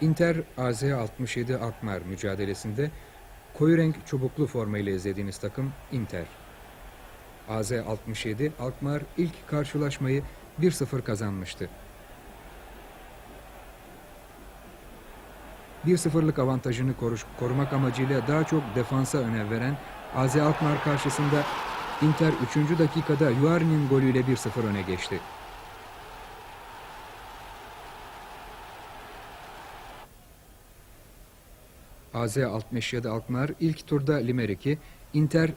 Inter AZ 67 Alkmaar mücadelesinde koyu renk çubuklu formayla izlediğiniz takım Inter. AZ 67 Alkmaar ilk karşılaşmayı 1-0 kazanmıştı. 1-0'lık avantajını korumak amacıyla daha çok defansa önem veren AZ Alkmaar karşısında Inter 3. dakikada Yuari'nin golüyle 1-0 öne geçti. AZ 67 Alkmaar ilk turda Limerik'i, Inter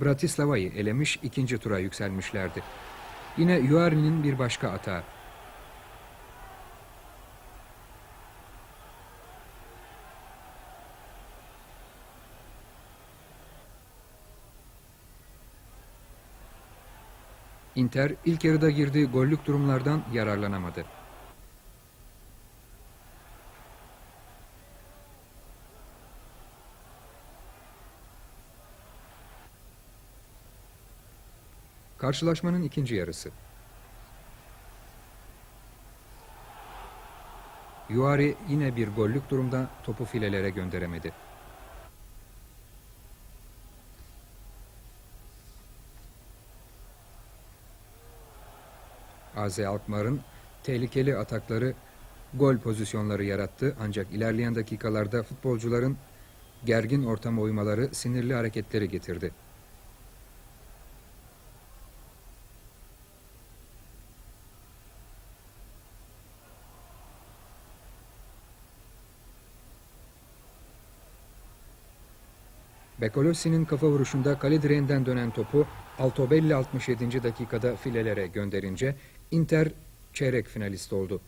Bratislava'yı elemiş ikinci tura yükselmişlerdi. Yine Yuari'nin bir başka atağı. Inter ilk yarıda girdiği gollük durumlardan yararlanamadı. Karşılaşmanın ikinci yarısı. Yuari yine bir gollük durumda topu filelere gönderemedi. AZ Alkmaar'ın tehlikeli atakları gol pozisyonları yarattı ancak ilerleyen dakikalarda futbolcuların gergin ortama uymaları sinirli hareketleri getirdi. Bekolosi'nin kafa vuruşunda kale direğinden dönen topu Altobelli 67. dakikada filelere gönderince Inter çeyrek finalist oldu.